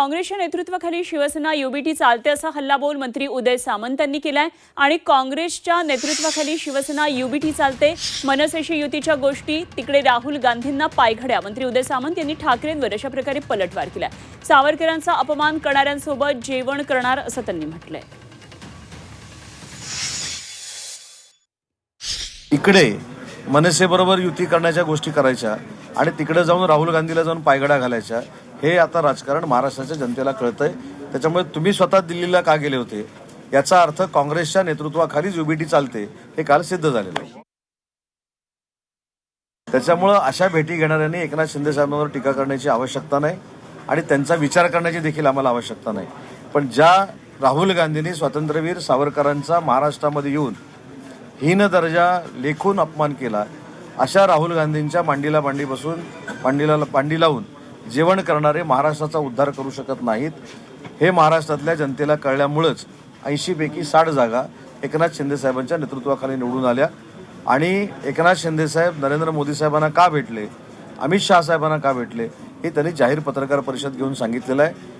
काँग्रेसच्या नेतृत्वाखाली शिवसेना युबीटी चालते असा हल्लाबोल मंत्री उदय सामंत यांनी केलाय. आणि काँग्रेसच्या नेतृत्वाखाली शिवसेना युबीटी चालते. मनसेशी युतीच्या गोष्टी तिकडे राहुल गांधींना पायघड्या. मंत्री उदय सामंत यांनी ठाकरेंवर अशा प्रकारे पलटवार केलाय. सावरकरांचा अपमान करणाऱ्यांसोबत जेवण करणार असं त्यांनी म्हटलंय. इकडे मनसेबरोबर युती करण्याच्या गोष्टी करायच्या आणि तिकडे जाऊन राहुल गांधीला जाऊन पायगडा घालायच्या हे आता राजकारण महाराष्ट्राच्या जनतेला कळतंय. त्याच्यामुळे तुम्ही स्वतः दिल्लीला का गेले होते? याचा अर्थ काँग्रेसच्या नेतृत्वाखालीच युबीटी चालते हे काल सिद्ध झालेलं आहे. त्याच्यामुळं अशा भेटी घेणाऱ्यांनी एकनाथ शिंदे साहेबांवर टीका करण्याची आवश्यकता नाही आणि त्यांचा विचार करण्याची देखील आम्हाला आवश्यकता नाही. पण ज्या राहुल गांधींनी स्वातंत्र्यवीर सावरकरांचा महाराष्ट्रामध्ये येऊन हीन दर्जा लेखून अपमान केला अशा राहुल गांधींच्या मांडीला मांडी बसून मांडीला मांडी लावून जेवण करणारे महाराष्ट्राचा उद्धार करू शकत नाहीत. हे महाराष्ट्रातल्या जनतेला कळल्यामुळंच ऐंशीपैकी साठ जागा एकनाथ शिंदे साहेबांच्या नेतृत्वाखाली निवडून आल्या. आणि एकनाथ शिंदे साहेब नरेंद्र मोदी साहेबांना का भेटले? अमित शहा साहेबांना का भेटले? हे त्यांनी जाहीर पत्रकार परिषद घेऊन सांगितलेलं आहे.